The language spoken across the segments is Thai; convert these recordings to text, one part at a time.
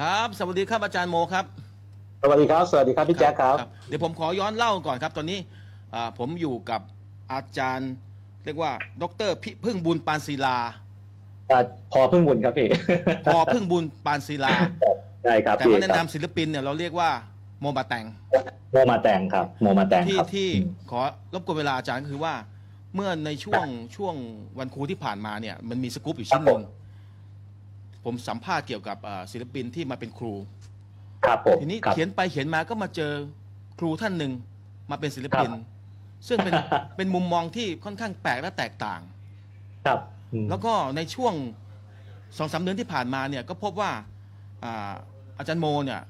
ครับ สวัสดีครับอาจารย์โมครับสวัสดีครับ สวัสดีครับพี่แจ๊คครับ เดี๋ยวผมขอย้อนเล่าก่อนครับ ตอนนี้อ่าผมอยู่กับอาจารย์ เรียกว่า ดรพิพึ่งบุญปานศิลาอ่าพอเพิ่งบุญครับพี่พอพึ่งบุญปานศิลาได้ครับแต่พี่ว่าแนะครับนำศิลปินเนี่ยเราเรียกว่าโมบาแตงโมมาแตงครับโมมาแตงที่ครับที่อืมขอรบกวนเวลาอาจารย์ก็คือว่า เมื่อในช่วงช่วงวันครูที่ผ่านมาเนี่ย มันมีสกู๊ปอยู่ชิ้นหนึ่ง ผมสัมภาษณ์เกี่ยวกับอ่าศิลปินที่มาเป็นครู ครับผมทีนี้ครับ เขียนไปเขียนมาก็มาเจอครูท่านหนึ่งมาเป็นศิลปิน ครับ ซึ่งเป็น เป็นมุมมองที่ค่อนข้างแปลกและแตกต่าง ครับอืมแล้วก็ในช่วงสองสามเดือนที่ผ่านมาเนี่ยก็พบว่าอ่าอาจารย์โมเนี่ย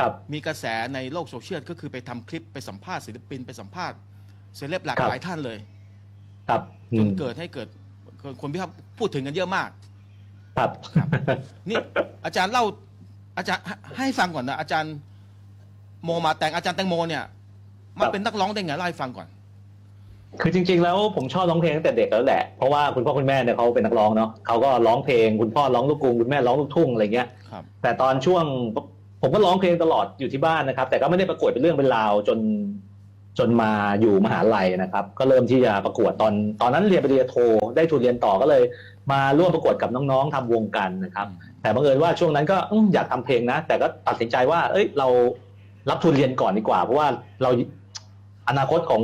ครับ มีกระแสในโลกโซเชียลก็คือไปทำคลิปไปสัมภาษณ์ศิลปิน ไปสัมภาษณ์เซเลบหลากครับ หลายท่านเลย ครับอืจนมเกิดให้เกิดคนพิพากษ์พูดถึงกันเยอะมาก ครับ นี่อาจารย์เล่า อาจารย์ให้ให้ฟังก่อนนะอาจารย์โมมาแต่งอาจารย์แตงโมเนี่ยมาเป็นนักร้องได้ไงเล่าให้ฟังก่อน คือจริง ๆ แล้วผมชอบร้องเพลงตั้งแต่เด็กแล้วแหละเพราะว่าคุณพ่อคุณแม่เนี่ยเขาเป็นนักร้องเนาะเขาก็ร้องเพลง คุณพ่อร้องลูกกรุงคุณแม่ร้องลูกทุ่งอะไรเงี้ยครับแต่ตอนช่วงผมก็ร้องเพลงตลอดอยู่ที่บ้านนะครับ แต่ก็ไม่ได้ประกวดเป็นเรื่องเป็นราวจน จนมาอยู่มหาลัยนะครับ ก็เริ่มที่จะประกวดตอนตอนนั้นเรียนปริญญาโทได้ทุนเรียนต่อก็เลย มาร่วมประกวดกับน้องๆทำวงกันนะครับ แต่บังเอิญว่าช่วงนั้นก็อืมอยากทำเพลงนะ แต่ก็ตัดสินใจว่า เอ้ยเรารับทุนเรียนก่อนดีกว่า เพราะว่าเราอนาคตของ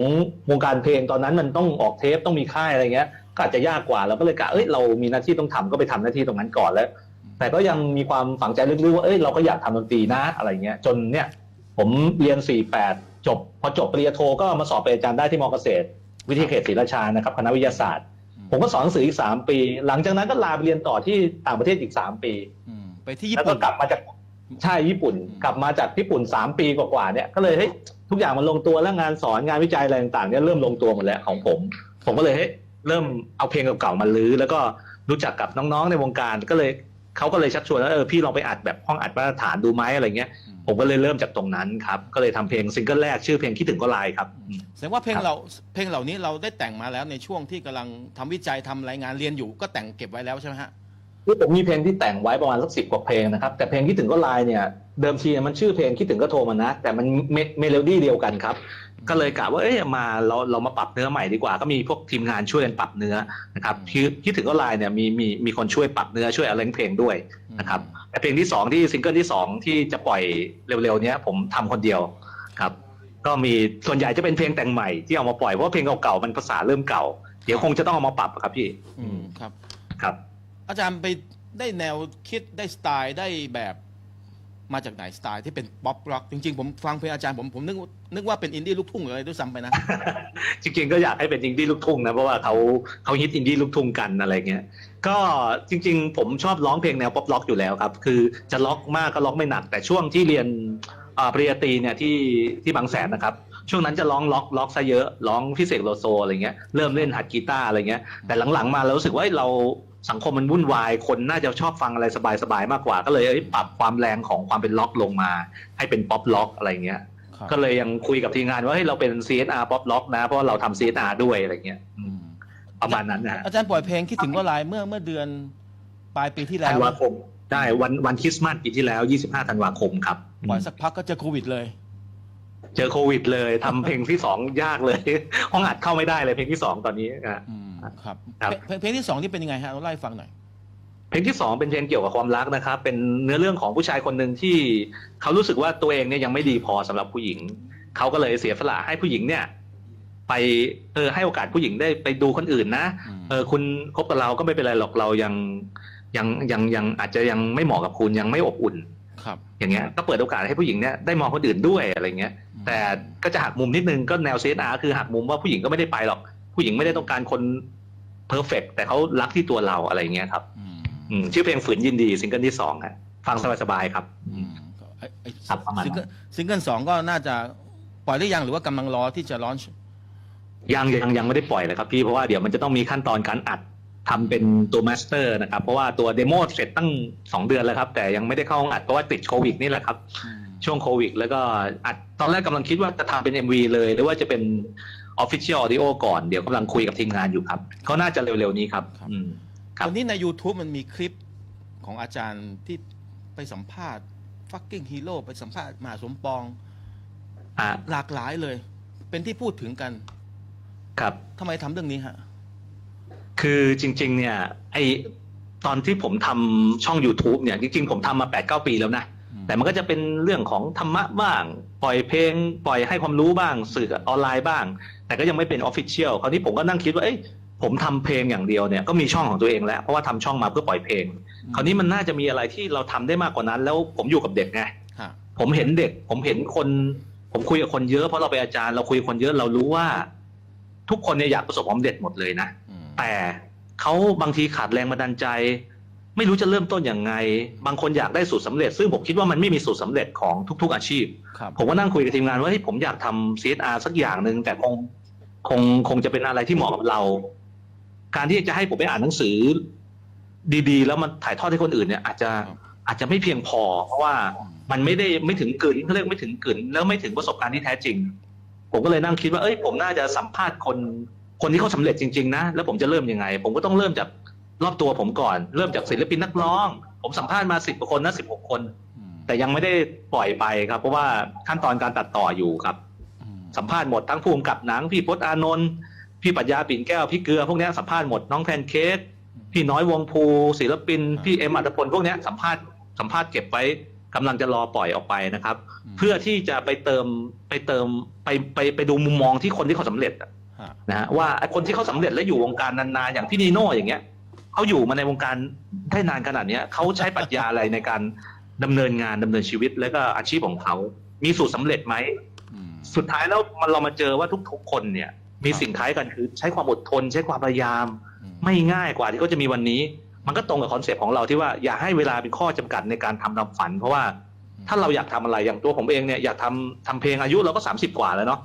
วงการเพลงตอนนั้นมันต้องออกเทปต้องมีค่ายอะไรเงี้ยก็อาจจะยากกว่าเราก็เลยกะเอ้ยเรามีหน้าที่ต้องทำก็ไปทำหน้าที่ตรงนั้นก่อนแล้ว แต่ก็ยังมีความฝังใจลึกๆว่าเอ้ยเราก็อยากทำดนตรีนะอะไรเงี้ยจนเนี่ย ผมเรียน48จบพอจบปริญญาโทก็มาสอบเป็นอาจารย์ได้ที่มอเกษตร วิทยาเขตศรีราชานะครับคณะวิทยาศาสตร์ ผมก็สอนหนังสืออีก3ปี หลังจากนั้นก็ลาไปเรียนต่อที่ต่างประเทศอีก3ปีอืมไปที่ญี่แล้วก็ปุ่น กลับมาจากใช่ญี่ปุ่นอืมกลับมาจากญี่ปุ่น3ปีกว่าๆเนี่ยก็เลยเฮ้ยทุกอย่างมันลงตัวแล้วงานสอนงานวิจัยอะไรต่างๆเนี่ยเริ่มลงตัวหมดแล้วของผม ผมก็เลยเฮ้ยเริ่มเอาเพลงเก่าๆมาลื้อแล้วก็รู้จักกับน้องๆในวงการก็เลย เขาก็เลยชักชวนว่าเออพี่ลองไปอัดแบบห้องอัดมาตรฐานดูไหมอะไรเงี้ยอืมผมก็เลยเริ่มจากตรงนั้นครับ ก็เลยทำเพลงซิงเกิลแรกชื่อเพลงคิดถึงก็ไลน์ครับอืมแสดงว่าเพลงครับเราเพลงเหล่านี้เราได้แต่งมาแล้วในช่วงที่กำลังทำวิจัยทำรายงานเรียนอยู่ก็แต่งเก็บไว้แล้วใช่ไหมฮะคือผมมีเพลงที่แต่งไว้ประมาณสักสิบกว่าเพลงนะครับแต่เพลงคิดถึงก็ไลน์เนี่ยเดิมทีมันชื่อเพลงคิดถึงก็โทรมานะ แต่มันเมเมโลดี้เดียวกันครับ ก็เลยกะว่าเอ้ยมาเราเรามาปรับเนื้อใหม่ดีกว่า ก็มีพวกทีมงานช่วยกันปรับเนื้อนะครับอืมคิดคิดถึงก็ไลน์เนี่ยมีมีมีคนช่วยปรับเนื้อช่วยอะไรเพลงด้วยนะครับแต่เพลงที่สองที่ซิงเกิลที่สองที่จะปล่อยเร็วๆเนี้ยผมทำคนเดียวครับ ก็มีส่วนใหญ่จะเป็นเพลงแต่งใหม่ที่เอามาปล่อยเพราะว่าเพลงเก่าๆมันภาษาเริ่มเก่า เดี๋ยวคงจะต้องเอามาปรับครับพี่ อืมครับครับ อาจารย์ไปได้แนวคิดได้สไตล์ได้แบบ มาจากไหนสไตล์ที่เป็นป๊อปร็อกจริงๆ ผมฟังเพลงอาจารย์ผมผมนึกนึกว่าเป็นอินดี้ลูกทุ่งอะไรด้วยซ้ำไปนะ จริงๆก็อยากให้เป็นอินดี้ลูกทุ่งนะเพราะว่าเขาเขาฮิตอินดี้ลูกทุ่งกันอะไรเงี้ยก็จริง ๆ ผมชอบร้องเพลงแนวป๊อปล็อกอยู่แล้วครับ คือจะล็อกมากก็ล็อกไม่หนัก แต่ช่วงที่เรียนอ่าปริญญาตรีเนี่ยที่ที่บางแสนนะครับช่วงนั้นจะร้องล็อกล็อกซะเยอะร้องพิเศษโลโซอะไรเงี้ยเริ่มเล่นหัดกีตาร์อะไรเงี้ยแต่หลังๆมาเรารู้สึกว่าเรา สังคมมันวุ่นวาย คนน่าจะชอบฟังอะไรสบายๆมากกว่า ก็เลยเอ้ยปรับความแรงของความเป็นล็อกลงมา ให้เป็นป๊อปล็อกอะไรเงี้ยครับก็เลยยังคุยกับทีมงานว่าเฮ้ยเราเป็น CSR Pop Rock นะ เพราะว่าเราทำ CSR ด้วยอะไรเงี้ยอือืมมประมาณนั้นนะฮะอาจารย์ปล่อยเพลงคิดถึงก็ไลน์เมื่อเมื่อเดือนปลายปีที่แล้ธัวนวาคมได้วันวันคริสต์มาสปีที่แล้ว 25 ธันวาคมครับปล่อยสักพักก็เจอโควิดเลย เจอโควิดเลยทำเพลงที่สองยากเลย ห้องอัดเข้าไม่ได้เลยเพลงที่สองตอนนี้อะ อืมครับครับ เพลงเพลงที่สองนี่เป็นยังไงฮะเราไล่าให้ฟังหน่อย เพลงที่สองเป็นเพลงเกี่ยวกับความรักนะครับ เป็นเนื้อเรื่องของผู้ชายคนหนึ่งที่เขารู้สึกว่าตัวเองเนี่ยยังไม่ดีพอสำหรับผู้หญิง เขาก็เลยเสียสละให้ผู้หญิงเนี่ย ไปเออให้โอกาสผู้หญิงได้ไปดูคนอื่นนะอืม เออคุณคบกับเราก็ไม่เป็นไรหรอกเรายังยังยังยังอาจจะยังไม่เหมาะกับคุณยังไม่อบอุ่น ครับ อย่างเงี้ยก็เปิดโอกาสให้ผู้หญิงเนี่ยได้มองคนอื่นด้วยอะไรเงี้ย แต่ก็จะหักมุมนิดนึงก็แนวเซนอาคือหักมุมว่าผู้หญิงก็ไม่ได้ไปหรอก ผู้หญิงไม่ได้ต้องการคน เพอร์เฟกแต่เขารักที่ตัวเราอะไรเงี้ยครับอืมอืมชื่อเพลงฝืนยินดีซิงเกิลที่สองฮะฟังสบายๆครับอืมก็ไอ้ไอ้ครับประมาณนั้นซิงเกิลซิงเกิลสองก็น่าจะปล่อยได้ยังหรือว่ากำลังรอที่จะลอนช์ยังยังยังไม่ได้ปล่อยเลยครับพี่เพราะว่าเดี๋ยวมันจะต้องมีขั้นตอนการอัดทำเป็นตัวมาสเตอร์นะครับ เพราะว่าตัวเดโมเสร็จตั้งสองเดือนแล้วครับ แต่ยังไม่ได้เข้าห้องอัดเพราะว่าติดโควิดนี่แหละครับ ช่วงโควิด แล้วก็อัดตอนแรกกำลังคิดว่าจะทำเป็น MV เลย หรือว่าจะเป็น Official Audio ก่อนเดี๋ยวกำลังคุยกับทีมงานอยู่ครับก็น่าจะเร็วๆนี้ครับครับ อืม ครับ วันนี้ใน YouTube มันมีคลิปของอาจารย์ที่ไปสัมภาษณ์ fucking hero ไปสัมภาษณ์มหาสมปองอ่าหลากหลายเลย เป็นที่พูดถึงกันครับ ทำไมทำเรื่องนี้ฮะ คือจริง ๆ เนี่ยไอตอนที่ผมทำช่อง YouTube เนี่ยจริง ๆ ผมทำมา8ปดเปีแล้วนะอืม แต่มันก็จะเป็นเรื่องของธรรมะบ้าง ปล่อยเพลง ปล่อยให้ความรู้บ้าง สื่อออนไลน์บ้าง แต่ก็ยังไม่เป็นออฟฟิเชียลคราวนี้ผมก็นั่งคิดว่าเอ้ยผมทำเพลงอย่างเดียวเนี่ยก็มีช่องของตัวเองแล้วเพราะว่าทำช่องมาเพื่อปล่อยเพลง คราวนี้มันน่าจะมีอะไรที่เราทำได้มากกว่านั้น แล้วผมอยู่กับเด็กไงฮะผมเห็นเด็ก ผมเห็นคน ผมคุยกับคนเยอะเพราะเราเป็นอาจารย์เราคุยกับคนเยอะเรารู้ว่า ทุกคนเนี่ยอยากประสบความสำเร็จหมดเลยนะอืมแต่เขาบางทีขาดแรงบันดาลใจ ไม่รู้จะเริ่มต้นยังไง บางคนอยากได้สูตรสำเร็จ ซึ่งผมคิดว่ามันไม่มีสูตรสำเร็จของทุก ๆ อาชีพครับผมก็นั่งคุยกับทีมงานว่าเฮ้ยผมอยากทำ CSR สักอย่างหนึ่งแต่คงคงคงจะเป็นอะไรที่เหมาะกับเรา การที่จะให้ผมไปอ่านหนังสือ ดีๆ แล้วมันถ่ายทอดให้คนอื่นเนี่ย อาจจะครับอาจจะไม่เพียงพอ เพราะว่ามันไม่ได้ไม่ถึงกึ่นเขาเรียกไม่ถึงกึ่นแล้วไม่ถึงประสบการณ์ที่แท้จริง ผมก็เลยนั่งคิดว่าเอ้ยผมน่าจะสัมภาษณ์คนคนที่เขาสำเร็จจริงๆนะแล้วผมจะเริ่มยังไง ผมก็ต้องเริ่มจาก รอบตัวผมก่อน เริ่มจากศิลปินนักร้อง ผมสัมภาษณ์มาสิบกว่าคนนะสิบหกคนอืมแต่ยังไม่ได้ปล่อยไปครับ เพราะว่าขั้นตอนการตัดต่ออยู่ครับอืมสัมภาษณ์หมดทั้งภูมิกับหนัง พี่พจน์อานนท์พี่ปรัญญาปิ่นแก้วพี่เกลือพวกเนี้ยสัมภาษณ์หมดน้องแพนเค้กพี่น้อยวงภูศิลปิน พี่เอ็มอัตพลพวกเนี้ยสัมภาษณ์สัมภาษณ์เก็บไว้กำลังจะรอปล่อยออกไปนะครับ เพื่อที่จะไปเติมไปเติมไปไปไปดูมุมมองที่คนที่เขาสำเร็จอะฮะนะฮะว่าไอ้คนที่เขาสำเร็จและอยู่วงการนานๆอย่างพี่นีโน่อย่างเงี้ย เขาอยู่มาในวงการได้นานขนาดเนี้ยเขาใช้ปรัชญาอะไรในการดำเนินงานดำเนินชีวิต และก็อาชีพของเขา มีสูตรสำเร็จไหมอืมสุดท้ายแล้วมันเรามาเจอว่าทุกๆคนเนี่ย มีสิ่งคล้ายกันคือใช้ความอดทน ใช้ความพยายามอืมไม่ง่ายกว่าที่เขาจะมีวันนี้ มันก็ตรงกับคอนเซปต์ของเราที่ว่าอย่าให้เวลาเป็นข้อจำกัดในการทำตามฝัน เพราะว่าถ้าเราอยากทำอะไรอย่างตัวผมเองเนี่ยอยากทำทำเพลงอายุเราก็สามสิบกว่าแล้วเนาะ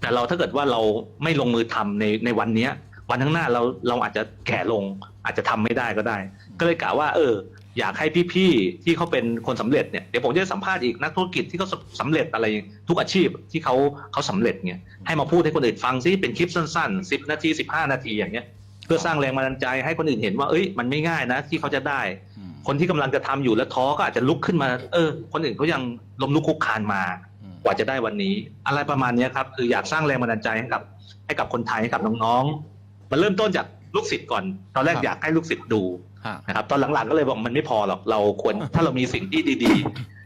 แต่เราถ้าเกิดว่าเราไม่ลงมือทำในในวันเนี้ย วันข้างหน้าเราเราอาจจะแก่ลง อาจจะทำไม่ได้ก็ได้ ก็เลยกะว่า เออ อยากให้พี่ๆที่เขาเป็นคนสำเร็จเนี่ยเดี๋ยวผมจะสัมภาษณ์อีกนักธุรกิจที่เขาสำเร็จอะไรทุกอาชีพที่เขาเขาสำเร็จเนี่ยให้มาพูดให้คนอื่นฟังซิเป็นคลิปสั้นๆสิบนาทีสิบห้านาทีอย่างเงี้ยเพื่อสร้างแรงบันดาลใจให้คนอื่นเห็นว่าเอ้ยมันไม่ง่ายนะที่เขาจะได้ คนที่กำลังจะทำอยู่แล้วท้อก็อาจจะลุกขึ้นมา เออ คนอื่นเขายังล้มลุกคุกคานมา กว่าจะได้วันนี้ อะไรประมาณนี้ครับคืออยากสร้างแรงบันดาลใจให้กับ ให้กับคนไทยให้กับน้องๆ มันเริ่มต้นจากลูกศิษย์ก่อน ตอนแรกอยากให้ลูกศิษย์ดูฮะ นะครับ ตอนหลังๆก็เลยบอกมันไม่พอหรอก เราควรถ้าเรามีสิ่งที่ดี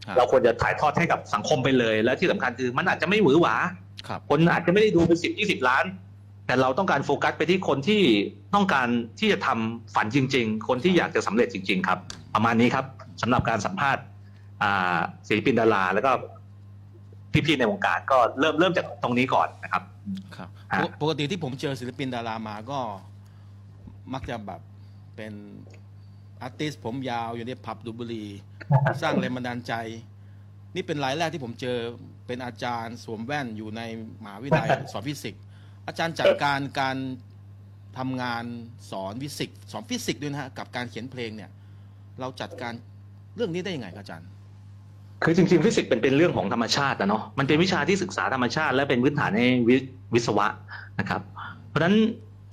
ฮะๆเราควรจะถ่ายทอดให้กับสังคมไปเลย และที่สำคัญคือมันอาจจะไม่หวือหวา ครับ คนอาจจะไม่ได้ดูเป็นสิบยี่สิบล้าน แต่เราต้องการโฟกัสไปที่คนที่ต้องการที่จะทำฝันจริง ๆ คนที่อยากจะสำเร็จจริง ๆ ครับ ประมาณนี้ครับสำหรับการสัมภาษณ์อ่าศิลปินดารา แล้วก็พี่ๆในวงการก็เริ่มเริ่มจากตรงนี้ก่อนนะครับ ครับฮะปกปกติที่ผมเจอศิลปินดารามาก็มักจะแบบเป็นอาร์ติสผมยาวอยู่ในผับดูดบุหรี สร้างแรงบันดาลใจ นี่เป็นรายแรกที่ผมเจอเป็นอาจารย์สวมแว่นอยู่ในมหาวิทยาลัยสอนฟิสิกส์อาจารย์จัดการการทำงานสอนฟิสิกส์สอนฟิสิกส์ด้วยนะฮะกับการเขียนเพลงเนี่ย เราจัดการเรื่องนี้ได้ยังไงครับอาจารย์ คือจริงๆฟิสิกส์เป็นเป็นเรื่องของธรรมชาตินะเนาะมันเป็นวิชาที่ศึกษาธรรมชาติ และเป็นพื้นฐานในวิวิศวะนะครับ เพราะฉะนั้น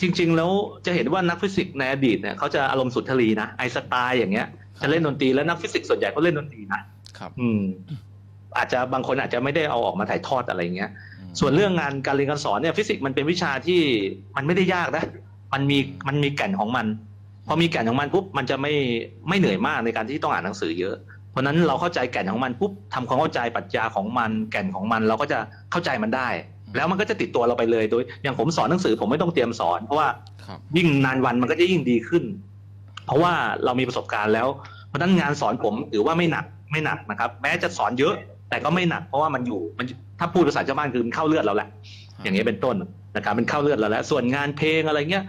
จริง ๆ แล้วจะเห็นว่านักฟิสิกส์ในอดีตเนี่ยเขาจะอารมณ์สุนทรีนะไอน์สไตล์อย่างเงี้ยจะเล่นดนตรีแล้วนักฟิสิกส์ส่วนใหญ่เขาเล่นดนตรีนะครับอืมอาจจะบางคนอาจจะไม่ได้เอาออกมาถ่ายทอดอะไรเงี้ยอืมส่วนเรื่องงานการเรียนการสอนเนี่ยฟิสิกส์มันเป็นวิชาที่มันไม่ได้ยากนะมันมีมันมีแก่นของมันพอมีแก่นของมันปุ๊บมันจะไม่ไม่เหนื่อยมากในการที่ต้องอ่านหนังสือเยอะเพ ราะฉะนั้นเราเข้าใจแก่นของมันปุ๊บทำความเข้าใจปรัชญาของมันแก่นของมันเราก็จะเข้าใจมันได้ แล้วมันก็จะติดตัวเราไปเลยโดย อย่างผมสอนหนังสือผมไม่ต้องเตรียมสอน เพราะว่าครับ ยิ่งนานวันมันก็จะยิ่งดีขึ้น เพราะว่าเรามีประสบการณ์แล้ว เพราะฉะนั้นงานสอนผมถือว่าไม่หนักไม่หนักนะครับ แม้จะสอนเยอะ แต่ก็ไม่หนัก เพราะว่ามันอยู่มันถ้าพูดภาษาชาวบ้านคือมันเข้าเลือดเราแหละอย่างนี้ยเป็นต้นนะครับเป็นเข้าเลือดเราแล้ว ส่วนงานเพลงอะไรเงี้ย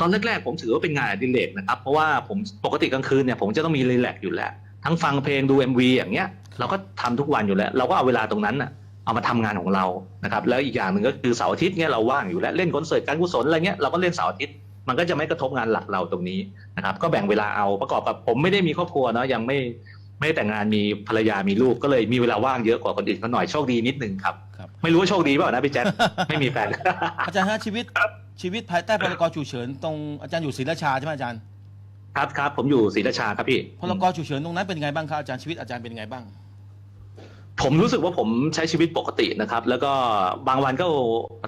ตอนแรกๆผมถือว่าเป็นงานอดิเรกนะครับ เพราะว่าผมปกติกลางคืนเนี่ยผมจะต้องมีรีแลกซ์อยู่แล้ว ทั้งฟังเพลงดู MV อย่างเงี้ยเราก็ทำทุกวันอยู่แล้ว เราก็เอาเวลาตรงนั้นน่ะเอามาทำงานของเรานะครับแล้วอีกอย่างหนึ่งก็คือเสาร์อาทิตย์เงี้ยเราว่างอยู่แล้วเล่นคอนเสิร์ตการกุศลอะไรเงี้ยเราก็เล่นเสาร์อาทิตย์มันก็จะไม่กระทบงานหลักเราตรงนี้นะครับ ก็แบ่งเวลาเอาประกอบกับผมไม่ได้มีครอบครัวเนาะยังไม่ไม่ได้แต่งงานมีภรรยามีลูกก็เลยมีเวลาว่างเยอะกว่าคนอื่นเขาหน่อยโชคดีนิดนึงครับครับ ไม่รู้ว่าโชคดีเปล่านะพี่แจ๊คไม่มีแฟนอาจารย์ฮะชีวิตชีวิตภายใต้พรกฉุกเฉินตรงอาจารย์อยู่ศรีราชาใช่ไหมอาจารย์ ครับครับผมอยู่ศรีราชาครับพี่ พลกรฉุกเฉินตรงนั้นเป็นไงบ้างครับอาจารย์ชีวิตอาจารย์เป็นไงบ้าง ผมรู้สึกว่าผมใช้ชีวิตปกตินะครับ แล้วก็บางวันก็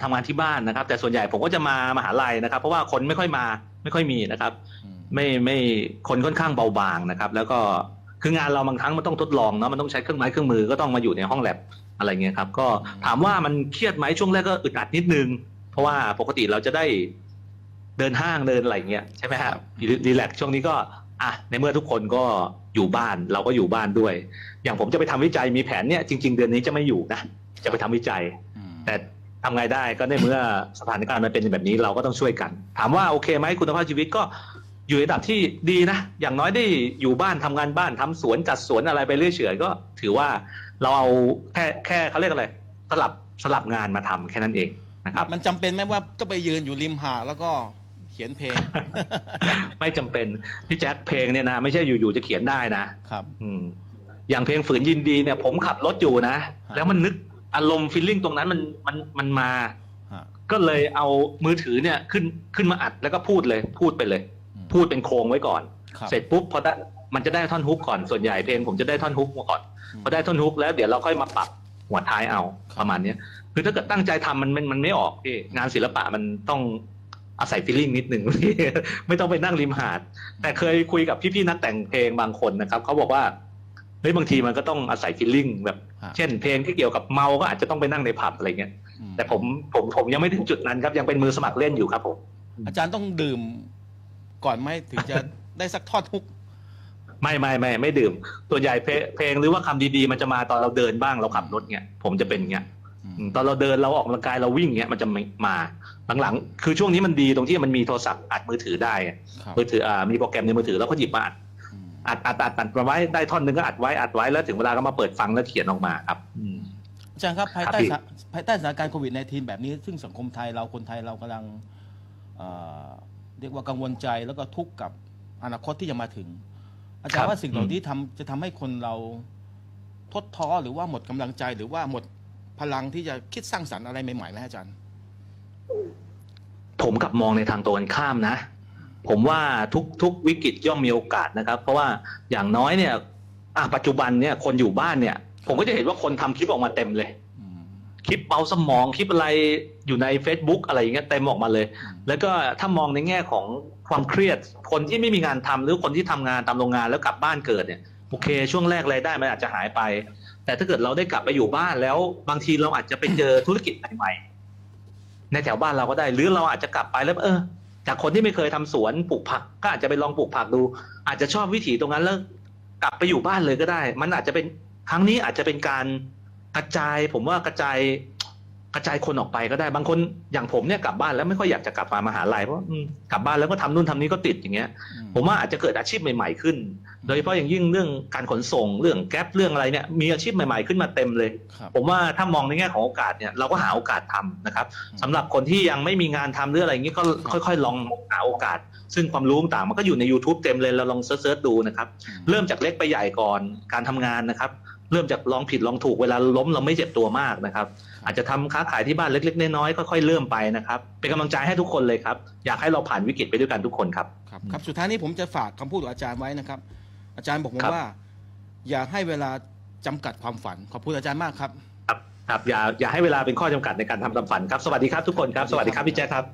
ทำงานที่บ้านนะครับ แต่ส่วนใหญ่ผมก็จะมามหาลัยนะครับ เพราะว่าคนไม่ค่อยมาไม่ค่อยมีนะครับ อืม ไม่ไม่คนค่อนข้างเบาบางนะครับ แล้วก็คืองานเราบางครั้งมันต้องทดลองเนาะมันต้องใช้เครื่องไม้เครื่องมือก็ต้องมาอยู่ในห้องแลบอะไรเงี้ยครับ ก็ถามว่ามันเครียดไหมช่วงแรกก็อึดอัดนิดนึง เพราะว่าปกติเราจะได้ เดินห้างเดินอะไรเงี้ยใช่ไหมฮะรีแลกซ์ช่วงนี้ก็อะในเมื่อทุกคนก็อยู่บ้านเราก็อยู่บ้านด้วย อย่างผมจะไปทำวิจัยมีแผนเนี่ยจริง ๆ เดือนนี้จะไม่อยู่นะจะไปทำวิจัยอืมแต่ทำไงได้ก็ในเมื่อสถานการณ์มันเป็นแบบนี้เราก็ต้องช่วยกัน ถามว่าโอเคไหมคุณภาพชีวิตก็อยู่ในระดับที่ดีนะ อย่างน้อยได้อยู่บ้านทำงานบ้านทำสวนจัดสวนอะไรไปเรื่อยเฉยก็ถือว่าเราเอาแค่แค่เขาเรียกอะไรสลับสลับงานมาทำแค่นั้นเองนะครับ มันจำเป็นไหมว่าต้องไปยืนอยู่ริมหาดแล้วก็ เขียนเพลง ไม่จำเป็นพี่แจ็คเพลงเนี่ยนะไม่ใช่อยู่ๆจะเขียนได้นะครับ อืมอย่างเพลงฝืนยินดีเนี่ย ผมขับรถอยู่นะ ฮะ แล้วมันนึกอารมณ์ฟีลลิ่งตรงนั้นมันมันมันมา ฮะก็เลยเอามือถือเนี่ยขึ้นขึ้นมาอัดแล้วก็พูดเลย พูดไปเลย อืมพูดเป็นโครงไว้ก่อน ครับ เสร็จปุ๊บพอได้มันจะได้ท่อนฮุกก่อนส่วนใหญ่เพลงผมจะได้ท่อนฮุกมาก่อนอืมพอได้ท่อนฮุกแล้วเดี๋ยวเราค่อยมาปรับหัวท้ายเอาประมาณเนี้ยคือถ้าเกิดตั้งใจทำมันมันมันไม่ออกพี่งานศิลปะมันต้อง อาศัยฟีลลิ่งนิดหนึ่ง ไม่ต้องไปนั่งริมหาด แต่เคยคุยกับพี่ๆนักแต่งเพลงบางคนนะครับเขาบอกว่าเฮ้ยบางทีมันก็ต้องอาศัยฟีลลิ่งแบบฮะเช่นเพลงที่เกี่ยวกับเมาก็อาจจะต้องไปนั่งในผับอะไรเงี้ยอืมแต่ผมผมผมยังไม่ถึงจุดนั้นครับ ยังเป็นมือสมัครเล่นอยู่ครับผมอาจารย์ต้องดื่มก่อนไหมถึงจะได้สักทอดทุกไม่ไม่ไม่ไม่ดื่มส่วนใหญ่เพลงเพลงหรือว่าคำดีๆ มันจะมาตอนเราเดินบ้างเราขับรถเงี้ยผมจะเป็นเงี้ยอืมอืม ตอนเราเดินเราออกกำลังกายเราวิ่งเงี้ยมันจะไม่มาหลังๆคือช่วงนี้มันดีตรงที่มันมีโทรศัพท์อัดมือถือได้อะครับมือถืออ่ามีโปรแกรมในมือถือแล้วก็หยิบมาอัดอืมอัดอัดอัดอัดมาไว้ได้ท่อนหนึ่งก็อัดไว้อัดไว้แล้วถึงเวลาก็มาเปิดฟังแล้วเขียนออกมาครับอืมอาจารย์ครับภายใต้ครับพี่สถภายใต้สถานการณ์โควิด -19 แบบนี้ ซึ่งสังคมไทยเราคนไทยเรากำลังเอ่อเรียกว่ากังวลใจแล้วก็ทุกข์กับอนาคตที่จะมาถึง อาจารย์ว่าสิ่งเหล่านี้ทำจะทำให้คนเราทดท้อหรือว่าหมดกำลังใจหรือว่าหมด พลังที่จะคิดสร้างสรรค์อะไรใหม่ๆไหมอาจารย์ ผมกลับมองในทางตรงกันข้ามนะ ผมว่าทุกทุกวิกฤตย่อมมีโอกาสนะครับ เพราะว่าอย่างน้อยเนี่ยอะปัจจุบันเนี่ยคนอยู่บ้านเนี่ย ผมก็จะเห็นว่าคนทำคลิปออกมาเต็มเลยอืมคลิปเบาสมองคลิปอะไรอยู่ใน Facebook อะไรอย่างเงี้ยเต็มออกมาเลยอืมแล้วก็ถ้ามองในแง่ของความเครียด คนที่ไม่มีงานทำหรือคนที่ทำงานตามโรงงานแล้วกลับบ้านเกิดเนี่ยโอเค ช่วงแรกรายได้มันอาจจะหายไป แต่ถ้าเกิดเราได้กลับไปอยู่บ้านแล้วบางทีเราอาจจะไปเจอธุรกิจใหม่ๆในแถวบ้านเราก็ได้ หรือเราอาจจะกลับไปแล้วเออ จากคนที่ไม่เคยทำสวนปลูกผัก ก็อาจจะไปลองปลูกผักดู อาจจะชอบวิถีตรงนั้นแล้วกลับไปอยู่บ้านเลยก็ได้ มันอาจจะเป็นครั้งนี้อาจจะเป็นการกระจาย ผมว่ากระจาย กระจายคนออกไปก็ได้บางคนอย่างผมเนี่ยกลับบ้านแล้วไม่ค่อยอยากจะกลับมามหาลัยเพราะอืมกลับบ้านแล้วก็ทำนู่นทำนี้ก็ติดอย่างเงี้ยอืมผมว่าอาจจะเกิดอาชีพใหม่ๆขึ้น โดยเฉพาะอย่างยิ่งเรื่องการขนส่งเรื่องแก๊ปเรื่องอะไรเนี่ยมีอาชีพใหม่ๆขึ้นมาเต็มเลยครับผมว่าถ้ามองในแง่ของโอกาสเนี่ยเราก็หาโอกาสทำนะครับสำหรับคนที่ยังไม่มีงานทำหรืออะไรอย่างนี้ก็ค่อย ๆ ลองหาโอกาส ซึ่งความรู้ต่างๆมันก็อยู่ใน YouTube เต็มเลยเราลองเซิร์ชๆดูนะครับเริ่มจากเล็กไปใหญ่ก่อนการทำงานนะครับ เริ่มจากลองผิดลองถูกเวลาล้มเราไม่เจ็บตัวมากนะครับ อาจจะทำค้าขายที่บ้านเล็ก ๆ น้อยๆค่อยๆเริ่มไปนะครับ เป็นกำลังใจให้ทุกคนเลยครับ อยากให้เราผ่านวิกฤตไปด้วยกันทุกคนครับครับครับสุดท้ายนี้ผมจะฝากคำพูดของอาจารย์ไว้นะครับ อาจารย์บอกผมครับว่า อย่าให้เวลาจำกัดความฝันขอบคุณอาจารย์มากครับครับครับอย่าอย่าให้เวลาเป็นข้อจำกัดในการทำตามฝันครับสวัสดีครับทุกคนครับสวัสดีครับพี่แจ๊คครับ